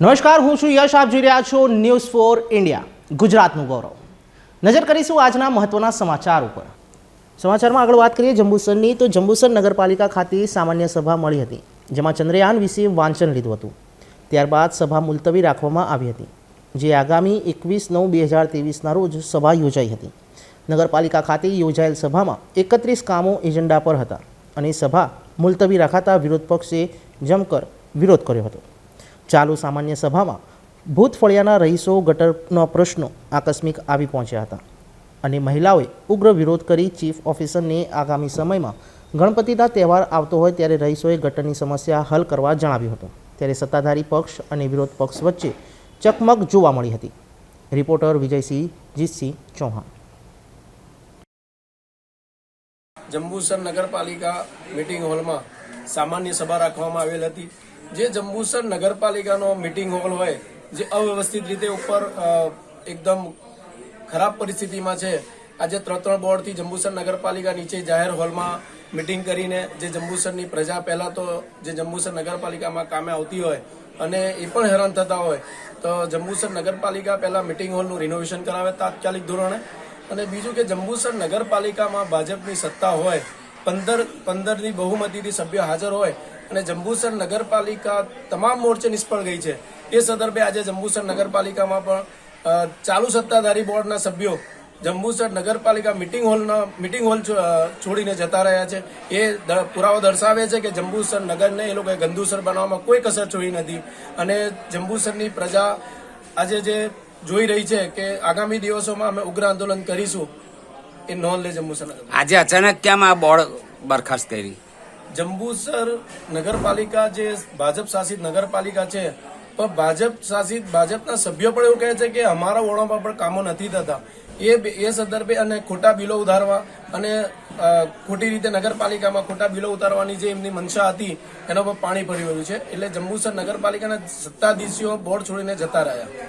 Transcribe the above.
નમસ્કાર, હું છું યશ. આપ જોઈ રહ્યા છો ન્યૂઝ ફોર ઇન્ડિયા ગુજરાતનું ગૌરવ. નજર કરીશું આજના મહત્વના સમાચાર ઉપર. સમાચારમાં આગળ વાત કરીએ જંબુસરની, તો જંબુસર નગરપાલિકા ખાતે સામાન્ય સભા મળી હતી, જેમાં ચંદ્રયાન વિશે વાંચન લીધું હતું. ત્યારબાદ સભા મુલતવી રાખવામાં આવી હતી, જે આગામી એકવીસ નવ બે હજાર ત્રેવીસના રોજ સભા યોજાઈ હતી. નગરપાલિકા ખાતે યોજાયેલ સભામાં એકત્રીસ કામો એજન્ડા પર હતા, અને સભા મુલતવી રાખાતા વિરોધ પક્ષે જમકર વિરોધ કર્યો હતો. ચાલુ સામાન્ય સભામાં ભૂત ફળિયાના રહીશો ગટરનો પ્રશ્નો આકસ્મિક આવી પહોંચ્યા હતા અને મહિલાઓએ ઉગ્ર વિરોધ કરી ચીફ ઓફિસરને આગામી સમયમાં ગણપતિના તહેવાર આવતો હોય ત્યારે રહીશોએ ગટરની સમસ્યા હલ કરવા જણાવ્યું હતું. ત્યારે સત્તાધારી પક્ષ અને વિરોધ પક્ષ વચ્ચે ચકમક જોવા મળી હતી. રિપોર્ટર વિજયસિંહ જીતસિંહ ચૌહાણ. જંબુસર નગરપાલિકા મિટિંગ હોલમાં સામાન્ય સભા રાખવામાં આવેલ હતી. જે જંબુસર નગરપાલિકાનો મિટિંગ હોલ હોય, જે અવ્યવસ્થિત રીતે ઉપર એકદમ ખરાબ પરિસ્થિતિમાં છે, આજે ત્રણ ત્રણ બોર્ડથી જંબુસર નગરપાલિકા નીચે જાહેર હોલમાં મિટિંગ કરીને જે જંબુસરની પ્રજા પહેલા તો જે જંબુસર નગરપાલિકામાં કામે આવતી હોય અને એ પણ હેરાન થતા હોય, તો જંબુસર નગરપાલિકા પહેલાં મિટિંગ હોલનું રિનોવેશન કરાવે તાત્કાલિક ધોરણે. અને બીજું કે જંબુસર નગરપાલિકામાં ભાજપની સત્તા હોય પંદર, પંદરની બહુમતીથી સભ્યો હાજર હોય અને જંબુસર નગરપાલિકા તમામ મોરચે નિષ્ફળ ગઈ છે. એ સંદર્ભે આજે જંબુસર નગરપાલિકામાં પણ ચાલુ સત્તાધારી બોર્ડના સભ્યો જંબુસર નગરપાલિકા મિટિંગ હોલના, મિટિંગ હોલ છોડીને જતા રહ્યા છે. એ પુરાવો દર્શાવે છે કે જંબુસર નગરને એ લોકોએ ગંદુસર બનાવવામાં કોઈ કસર છોડી નથી. અને જંબુસરની પ્રજા આજે જે જોઈ રહી છે કે આગામી દિવસોમાં અમે ઉગ્ર આંદોલન કરીશું એ નોંધ લે જંબુસર આજે અચાનક કેમ આ બોર્ડ બરખાસ્ત કરી? જંબુસર નગરપાલિકા જે ભાજપ શાસિત નગરપાલિકા છે પણ ભાજપ શાસિત ભાજપના સભ્યો પણ એવું કહે છે કે અમારા વોર્ડોમાં પણ કામો નથી થતા. એ એ સંદર્ભે અને ખોટા બિલો ઉધારવા અને ખોટી રીતે નગરપાલિકામાં ખોટા બિલો ઉતારવાની જે એમની મનસા હતી એના પર પાણી ભરી વળ્યું છે. એટલે જંબુસર નગરપાલિકાના સત્તાધીશીઓ બોર્ડ છોડીને જતા રહ્યા.